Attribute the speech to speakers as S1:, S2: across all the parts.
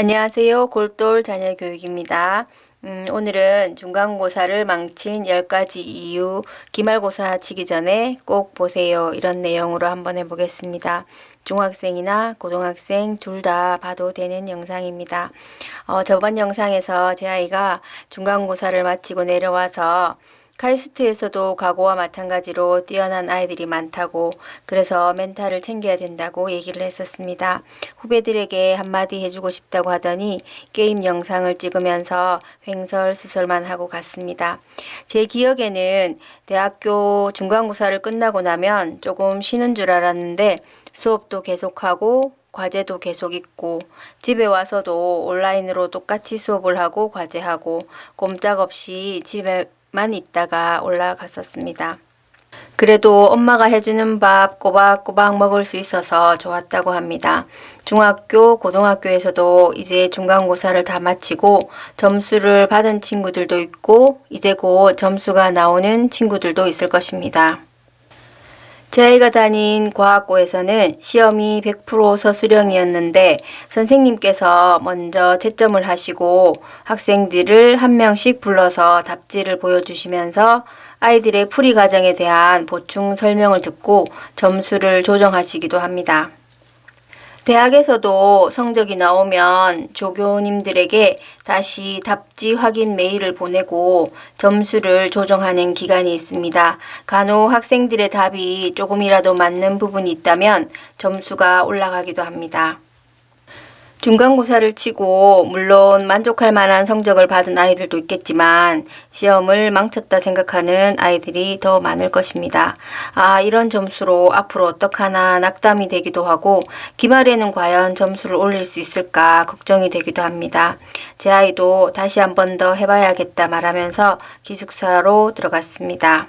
S1: 안녕하세요. 골돌 자녀교육입니다. 음, 오늘은 중간고사를 망친 10가지 이유 기말고사 치기 전에 꼭 보세요. 이런 내용으로 한번 해보겠습니다. 중학생이나 고등학생 둘 다 봐도 되는 영상입니다. 어, 저번 영상에서 제 아이가 중간고사를 마치고 내려와서 카이스트에서도 과거와 마찬가지로 뛰어난 아이들이 많다고 그래서 멘탈을 챙겨야 된다고 얘기를 했었습니다. 후배들에게 한마디 해주고 싶다고 하더니 게임 영상을 찍으면서 횡설수설만 하고 갔습니다. 제 기억에는 대학교 중간고사를 끝나고 나면 조금 쉬는 줄 알았는데 수업도 계속하고 과제도 계속 있고 집에 와서도 온라인으로 똑같이 수업을 하고 과제하고 꼼짝없이 집에 만 있다가 올라갔었습니다. 그래도 엄마가 해주는 밥 꼬박꼬박 먹을 수 있어서 좋았다고 합니다. 중학교, 고등학교에서도 이제 중간고사를 다 마치고 점수를 받은 친구들도 있고 이제 곧 점수가 나오는 친구들도 있을 것입니다. 제 아이가 다닌 과학고에서는 시험이 100% 서술형이었는데 선생님께서 먼저 채점을 하시고 학생들을 한 명씩 불러서 답지를 보여주시면서 아이들의 풀이 과정에 대한 보충 설명을 듣고 점수를 조정하시기도 합니다. 대학에서도 성적이 나오면 조교님들에게 다시 답지 확인 메일을 보내고 점수를 조정하는 기간이 있습니다. 간혹 학생들의 답이 조금이라도 맞는 부분이 있다면 점수가 올라가기도 합니다. 중간고사를 치고 물론 만족할 만한 성적을 받은 아이들도 있겠지만 시험을 망쳤다 생각하는 아이들이 더 많을 것입니다. 아, 이런 점수로 앞으로 어떡하나 낙담이 되기도 하고 기말에는 과연 점수를 올릴 수 있을까 걱정이 되기도 합니다. 제 아이도 다시 한 번 더 해봐야겠다 말하면서 기숙사로 들어갔습니다.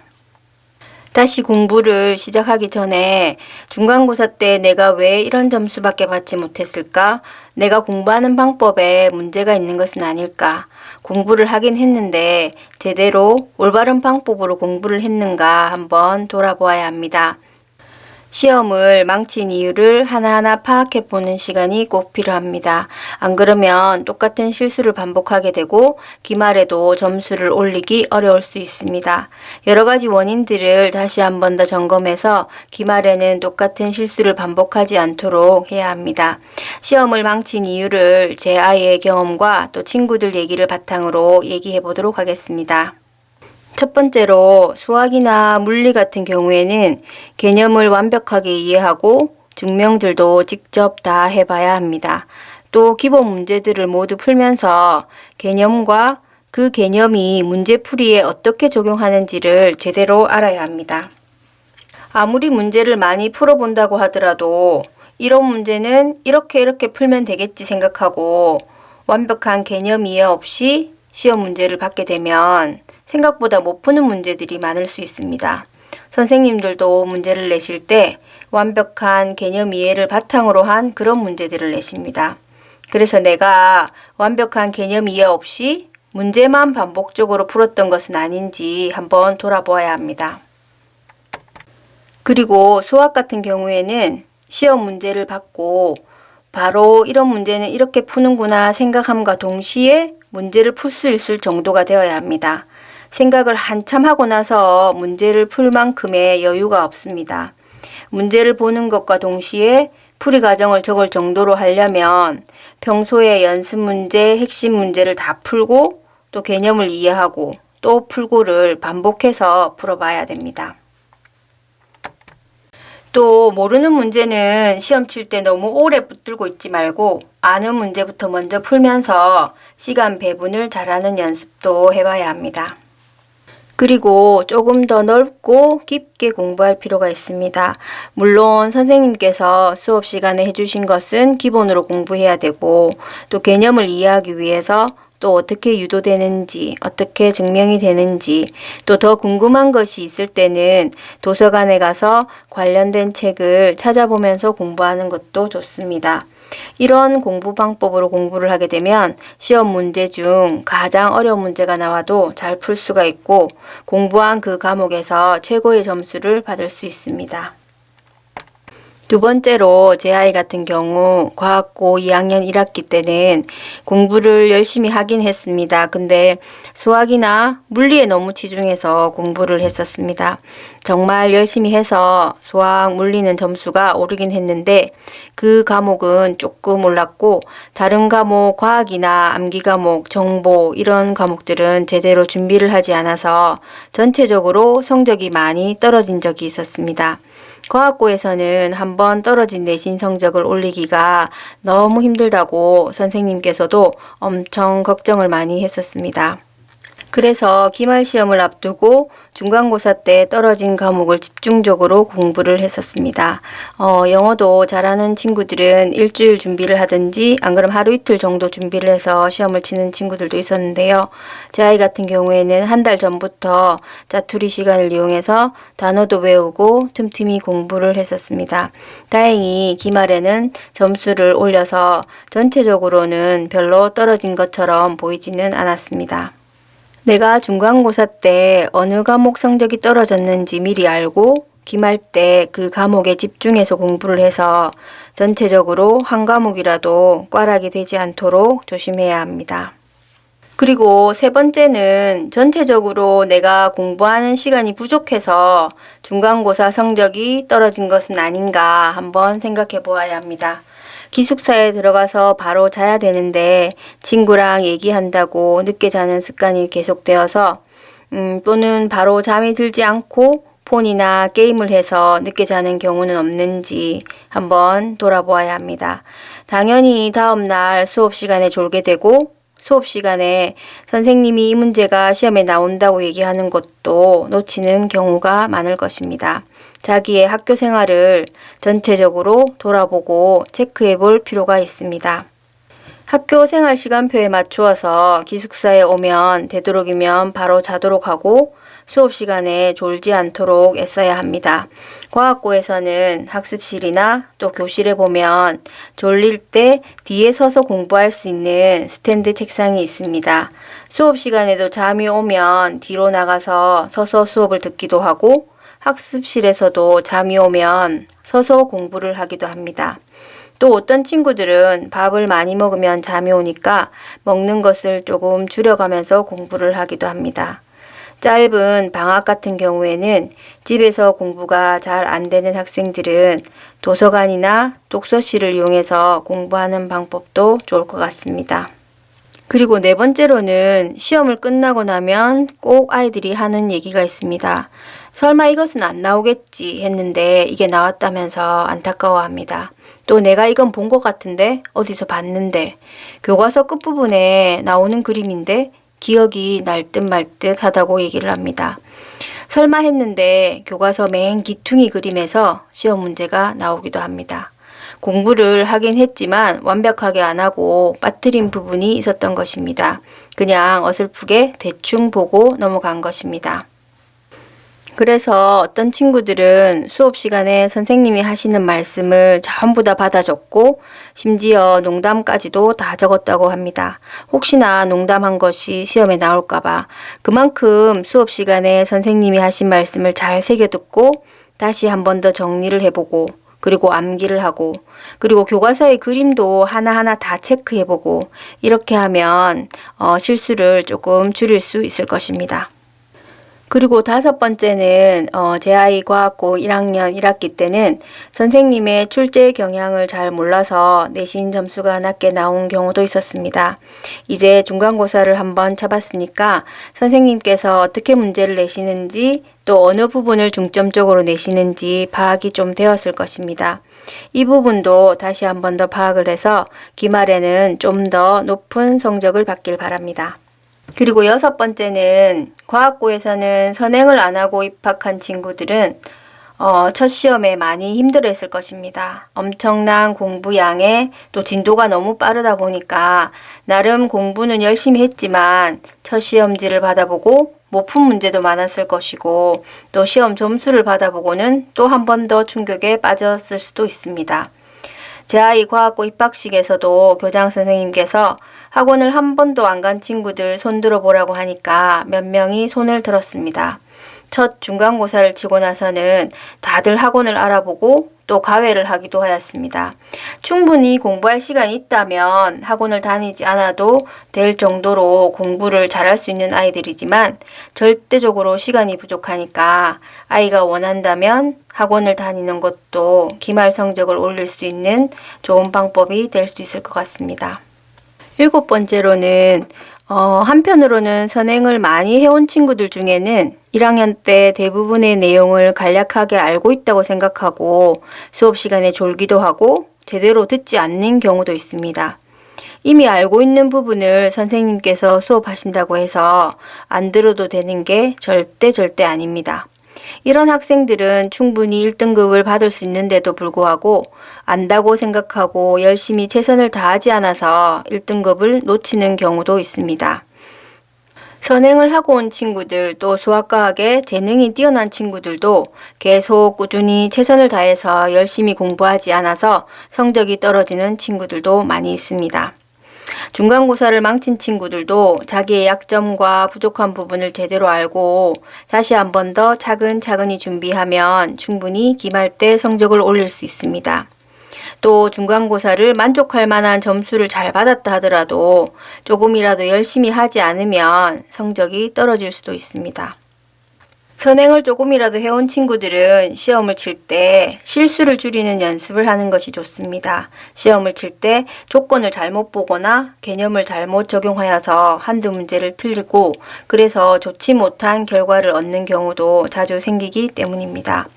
S1: 다시 공부를 시작하기 전에 중간고사 때 내가 왜 이런 점수밖에 받지 못했을까? 내가 공부하는 방법에 문제가 있는 것은 아닐까? 공부를 하긴 했는데 제대로 올바른 방법으로 공부를 했는가 한번 돌아보아야 합니다. 시험을 망친 이유를 하나하나 파악해 보는 시간이 꼭 필요합니다. 안 그러면 똑같은 실수를 반복하게 되고 기말에도 점수를 올리기 어려울 수 있습니다. 여러 가지 원인들을 다시 한 번 더 점검해서 기말에는 똑같은 실수를 반복하지 않도록 해야 합니다. 시험을 망친 이유를 제 아이의 경험과 또 친구들 얘기를 바탕으로 얘기해 보도록 하겠습니다. 첫 번째로 수학이나 물리 같은 경우에는 개념을 완벽하게 이해하고 증명들도 직접 다 해봐야 합니다. 또 기본 문제들을 모두 풀면서 개념과 그 개념이 문제풀이에 어떻게 적용하는지를 제대로 알아야 합니다. 아무리 문제를 많이 풀어본다고 하더라도 이런 문제는 이렇게 이렇게 풀면 되겠지 생각하고 완벽한 개념 이해 없이 시험 문제를 받게 되면 생각보다 못 푸는 문제들이 많을 수 있습니다. 선생님들도 문제를 내실 때 완벽한 개념 이해를 바탕으로 한 그런 문제들을 내십니다. 그래서 내가 완벽한 개념 이해 없이 문제만 반복적으로 풀었던 것은 아닌지 한번 돌아보아야 합니다. 그리고 수학 같은 경우에는 시험 문제를 받고 바로 이런 문제는 이렇게 푸는구나 생각함과 동시에 문제를 풀 수 있을 정도가 되어야 합니다. 생각을 한참 하고 나서 문제를 풀 만큼의 여유가 없습니다. 문제를 보는 것과 동시에 풀이 과정을 적을 정도로 하려면 평소에 연습 문제, 핵심 문제를 다 풀고 또 개념을 이해하고 또 풀고를 반복해서 풀어봐야 됩니다. 또 모르는 문제는 시험 칠 때 너무 오래 붙들고 있지 말고 아는 문제부터 먼저 풀면서 시간 배분을 잘하는 연습도 해봐야 합니다. 그리고 조금 더 넓고 깊게 공부할 필요가 있습니다. 물론 선생님께서 수업 시간에 해주신 것은 기본으로 공부해야 되고 또 개념을 이해하기 위해서 또 어떻게 유도되는지, 어떻게 증명이 되는지, 또 더 궁금한 것이 있을 때는 도서관에 가서 관련된 책을 찾아보면서 공부하는 것도 좋습니다. 이런 공부 방법으로 공부를 하게 되면 시험 문제 중 가장 어려운 문제가 나와도 잘 풀 수가 있고 공부한 그 과목에서 최고의 점수를 받을 수 있습니다. 두 번째로 제 아이 같은 경우 과학고 2학년 1학기 때는 공부를 열심히 하긴 했습니다. 근데 수학이나 물리에 너무 치중해서 공부를 했었습니다. 정말 열심히 해서 수학, 물리는 점수가 오르긴 했는데 그 과목은 조금 올랐고 다른 과목 과학이나 암기 과목, 정보 이런 과목들은 제대로 준비를 하지 않아서 전체적으로 성적이 많이 떨어진 적이 있었습니다. 과학고에서는 한번 떨어진 내신 성적을 올리기가 너무 힘들다고 선생님께서도 엄청 걱정을 많이 했었습니다. 그래서 기말 시험을 앞두고 중간고사 때 떨어진 과목을 집중적으로 공부를 했었습니다. 어, 영어도 잘하는 친구들은 일주일 준비를 하든지 안 그럼 하루 이틀 정도 준비를 해서 시험을 치는 친구들도 있었는데요. 제 아이 같은 경우에는 한 달 전부터 짜투리 시간을 이용해서 단어도 외우고 틈틈이 공부를 했었습니다. 다행히 기말에는 점수를 올려서 전체적으로는 별로 떨어진 것처럼 보이지는 않았습니다. 내가 중간고사 때 어느 과목 성적이 떨어졌는지 미리 알고 기말 때 그 과목에 집중해서 공부를 해서 전체적으로 한 과목이라도 꽈락이 되지 않도록 조심해야 합니다. 그리고 세 번째는 전체적으로 내가 공부하는 시간이 부족해서 중간고사 성적이 떨어진 것은 아닌가 한번 생각해 보아야 합니다. 기숙사에 들어가서 바로 자야 되는데 친구랑 얘기한다고 늦게 자는 습관이 계속되어서 음, 또는 바로 잠이 들지 않고 폰이나 게임을 해서 늦게 자는 경우는 없는지 한번 돌아보아야 합니다. 당연히 다음날 수업 시간에 졸게 되고 수업 시간에 선생님이 이 문제가 시험에 나온다고 얘기하는 것도 놓치는 경우가 많을 것입니다. 자기의 학교 생활을 전체적으로 돌아보고 체크해 볼 필요가 있습니다. 학교 생활 시간표에 맞추어서 기숙사에 오면 되도록이면 바로 자도록 하고 수업 시간에 졸지 않도록 애써야 합니다. 과학고에서는 학습실이나 또 교실에 보면 졸릴 때 뒤에 서서 공부할 수 있는 스탠드 책상이 있습니다. 수업 시간에도 잠이 오면 뒤로 나가서 서서 수업을 듣기도 하고 학습실에서도 잠이 오면 서서 공부를 하기도 합니다. 또 어떤 친구들은 밥을 많이 먹으면 잠이 오니까 먹는 것을 조금 줄여가면서 공부를 하기도 합니다. 짧은 방학 같은 경우에는 집에서 공부가 잘 안 되는 학생들은 도서관이나 독서실을 이용해서 공부하는 방법도 좋을 것 같습니다. 그리고 네 번째로는 시험을 끝나고 나면 꼭 아이들이 하는 얘기가 있습니다. 설마 이것은 안 나오겠지 했는데 이게 나왔다면서 안타까워합니다. 또 내가 이건 본 것 같은데 어디서 봤는데 교과서 끝부분에 나오는 그림인데 기억이 날 듯 말 듯 하다고 얘기를 합니다. 설마 했는데 교과서 맨 기퉁이 그림에서 시험 문제가 나오기도 합니다. 공부를 하긴 했지만 완벽하게 안 하고 빠뜨린 부분이 있었던 것입니다. 그냥 어설프게 대충 보고 넘어간 것입니다. 그래서 어떤 친구들은 수업 시간에 선생님이 하시는 말씀을 전부 다 받아 적고 심지어 농담까지도 다 적었다고 합니다. 혹시나 농담한 것이 시험에 나올까봐 그만큼 수업 시간에 선생님이 하신 말씀을 잘 새겨 듣고 다시 한 번 더 정리를 해보고 그리고 암기를 하고 그리고 교과서의 그림도 하나하나 다 체크해보고 이렇게 하면 어, 실수를 조금 줄일 수 있을 것입니다. 그리고 다섯 번째는 어, 제 아이 과학고 1학년 1학기 때는 선생님의 출제 경향을 잘 몰라서 내신 점수가 낮게 나온 경우도 있었습니다. 이제 중간고사를 한번 쳐봤으니까 선생님께서 어떻게 문제를 내시는지 또 어느 부분을 중점적으로 내시는지 파악이 좀 되었을 것입니다. 이 부분도 다시 한번 더 파악을 해서 기말에는 좀 더 높은 성적을 받길 바랍니다. 그리고 여섯 번째는 과학고에서는 선행을 안 하고 입학한 친구들은 어, 첫 시험에 많이 힘들어했을 것입니다. 엄청난 공부 양에 또 진도가 너무 빠르다 보니까 나름 공부는 열심히 했지만 첫 시험지를 받아보고 못 푼 문제도 많았을 것이고 또 시험 점수를 받아보고는 또 한 번 더 충격에 빠졌을 수도 있습니다. 제 아이 과학고 입학식에서도 교장 선생님께서 학원을 한 번도 안 간 친구들 손 들어 보라고 하니까 몇 명이 손을 들었습니다. 첫 중간고사를 치고 나서는 다들 학원을 알아보고 또 가외를 하기도 하였습니다. 충분히 공부할 시간이 있다면 학원을 다니지 않아도 될 정도로 공부를 잘할 수 있는 아이들이지만 절대적으로 시간이 부족하니까 아이가 원한다면 학원을 다니는 것도 기말 성적을 올릴 수 있는 좋은 방법이 될 수 있을 것 같습니다. 일곱 번째로는 어, 한편으로는 선행을 많이 해온 친구들 중에는 1학년 때 대부분의 내용을 간략하게 알고 있다고 생각하고 수업 시간에 졸기도 하고 제대로 듣지 않는 경우도 있습니다. 이미 알고 있는 부분을 선생님께서 수업하신다고 해서 안 들어도 되는 게 절대 절대 아닙니다. 이런 학생들은 충분히 1등급을 받을 수 있는데도 불구하고 안다고 생각하고 열심히 최선을 다하지 않아서 1등급을 놓치는 경우도 있습니다. 선행을 하고 온 친구들 또 수학과학에 재능이 뛰어난 친구들도 계속 꾸준히 최선을 다해서 열심히 공부하지 않아서 성적이 떨어지는 친구들도 많이 있습니다. 중간고사를 망친 친구들도 자기의 약점과 부족한 부분을 제대로 알고 다시 한 번 더 차근차근히 준비하면 충분히 기말 때 성적을 올릴 수 있습니다. 또 중간고사를 만족할 만한 점수를 잘 받았다 하더라도 조금이라도 열심히 하지 않으면 성적이 떨어질 수도 있습니다. 선행을 조금이라도 해온 친구들은 시험을 칠 때 실수를 줄이는 연습을 하는 것이 좋습니다. 시험을 칠 때 조건을 잘못 보거나 개념을 잘못 적용하여서 한두 문제를 틀리고 그래서 좋지 못한 결과를 얻는 경우도 자주 생기기 때문입니다.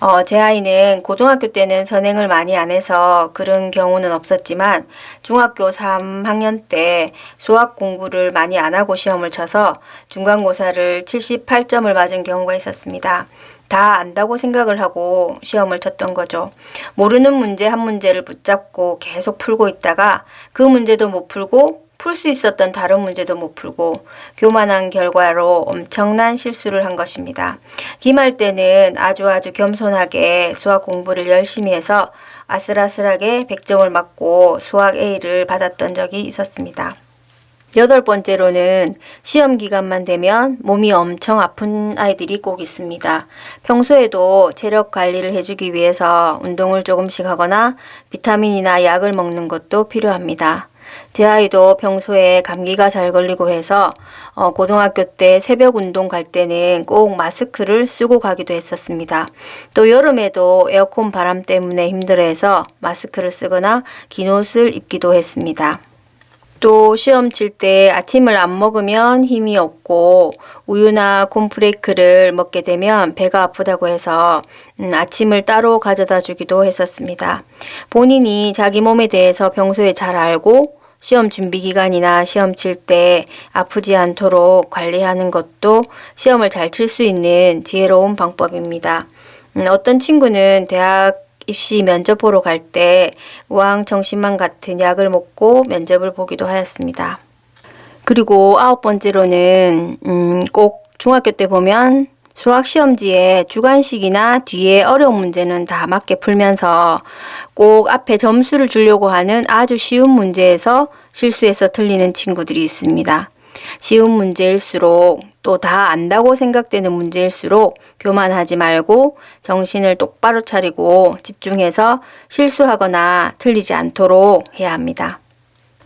S1: 어, 제 아이는 고등학교 때는 선행을 많이 안 해서 그런 경우는 없었지만 중학교 3학년 때 수학 공부를 많이 안 하고 시험을 쳐서 중간고사를 78점을 맞은 경우가 있었습니다. 다 안다고 생각을 하고 시험을 쳤던 거죠. 모르는 문제 한 문제를 붙잡고 계속 풀고 있다가 그 문제도 못 풀고 풀 수 있었던 다른 문제도 못 풀고 교만한 결과로 엄청난 실수를 한 것입니다. 기말 때는 아주 아주 겸손하게 수학 공부를 열심히 해서 아슬아슬하게 100점을 맞고 수학 A를 받았던 적이 있었습니다. 여덟 번째로는 시험 기간만 되면 몸이 엄청 아픈 아이들이 꼭 있습니다. 평소에도 체력 관리를 해주기 위해서 운동을 조금씩 하거나 비타민이나 약을 먹는 것도 필요합니다. 제 아이도 평소에 감기가 잘 걸리고 해서 어, 고등학교 때 새벽 운동 갈 때는 꼭 마스크를 쓰고 가기도 했었습니다. 또 여름에도 에어컨 바람 때문에 힘들어해서 마스크를 쓰거나 긴 옷을 입기도 했습니다. 또 시험 칠 때 아침을 안 먹으면 힘이 없고 우유나 콘프레이크를 먹게 되면 배가 아프다고 해서 음, 아침을 따로 가져다 주기도 했었습니다. 본인이 자기 몸에 대해서 평소에 잘 알고 시험 준비 기간이나 시험 칠 때 아프지 않도록 관리하는 것도 시험을 잘 칠 수 있는 지혜로운 방법입니다. 음, 어떤 친구는 대학 입시 면접 보러 갈 때 우황정신만 같은 약을 먹고 면접을 보기도 하였습니다. 그리고 아홉 번째로는 음, 꼭 중학교 때 보면 수학 시험지에 주관식이나 뒤에 어려운 문제는 다 맞게 풀면서 꼭 앞에 점수를 주려고 하는 아주 쉬운 문제에서 실수해서 틀리는 친구들이 있습니다. 쉬운 문제일수록 또 다 안다고 생각되는 문제일수록 교만하지 말고 정신을 똑바로 차리고 집중해서 실수하거나 틀리지 않도록 해야 합니다.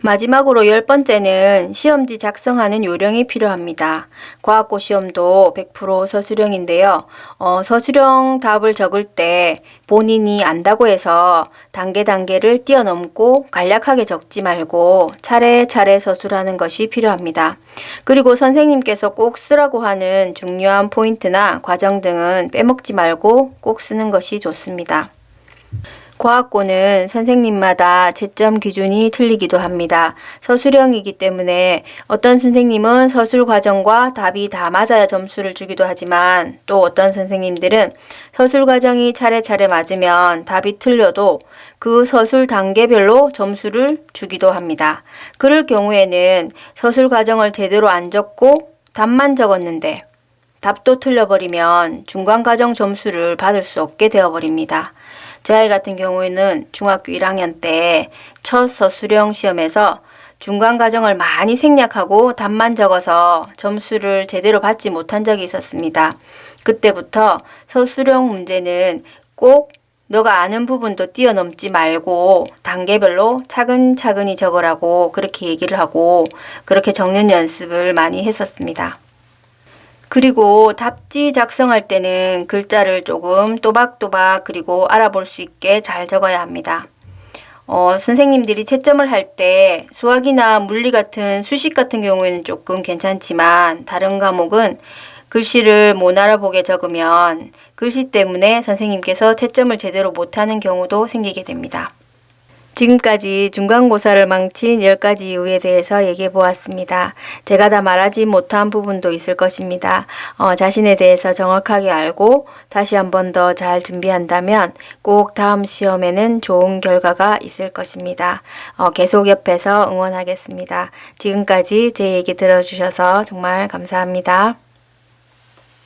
S1: 마지막으로 열 번째는 시험지 작성하는 요령이 필요합니다. 과학고 시험도 100% 서술형인데요. 어, 서술형 답을 적을 때 본인이 안다고 해서 단계 단계를 뛰어넘고 간략하게 적지 말고 차례차례 서술하는 것이 필요합니다. 그리고 선생님께서 꼭 쓰라고 하는 중요한 포인트나 과정 등은 빼먹지 말고 꼭 쓰는 것이 좋습니다. 과학고는 선생님마다 채점 기준이 틀리기도 합니다. 서술형이기 때문에 어떤 선생님은 서술 과정과 답이 다 맞아야 점수를 주기도 하지만 또 어떤 선생님들은 서술 과정이 차례차례 맞으면 답이 틀려도 그 서술 단계별로 점수를 주기도 합니다. 그럴 경우에는 서술 과정을 제대로 안 적고 답만 적었는데 답도 틀려버리면 중간 과정 점수를 받을 수 없게 되어버립니다. 제 아이 같은 경우에는 중학교 1학년 때 첫 서술형 시험에서 중간 과정을 많이 생략하고 답만 적어서 점수를 제대로 받지 못한 적이 있었습니다. 그때부터 서술형 문제는 꼭 너가 아는 부분도 뛰어넘지 말고 단계별로 차근차근히 적으라고 그렇게 얘기를 하고 그렇게 적는 연습을 많이 했었습니다. 그리고 답지 작성할 때는 글자를 조금 또박또박 그리고 알아볼 수 있게 잘 적어야 합니다. 어, 선생님들이 채점을 할 때 수학이나 물리 같은 수식 같은 경우에는 조금 괜찮지만 다른 과목은 글씨를 못 알아보게 적으면 글씨 때문에 선생님께서 채점을 제대로 못하는 경우도 생기게 됩니다. 지금까지 중간고사를 망친 10가지 이유에 대해서 얘기해 보았습니다. 제가 다 말하지 못한 부분도 있을 것입니다. 어, 자신에 대해서 정확하게 알고 다시 한 번 더 잘 준비한다면 꼭 다음 시험에는 좋은 결과가 있을 것입니다. 어, 계속 옆에서 응원하겠습니다. 지금까지 제 얘기 들어주셔서 정말 감사합니다.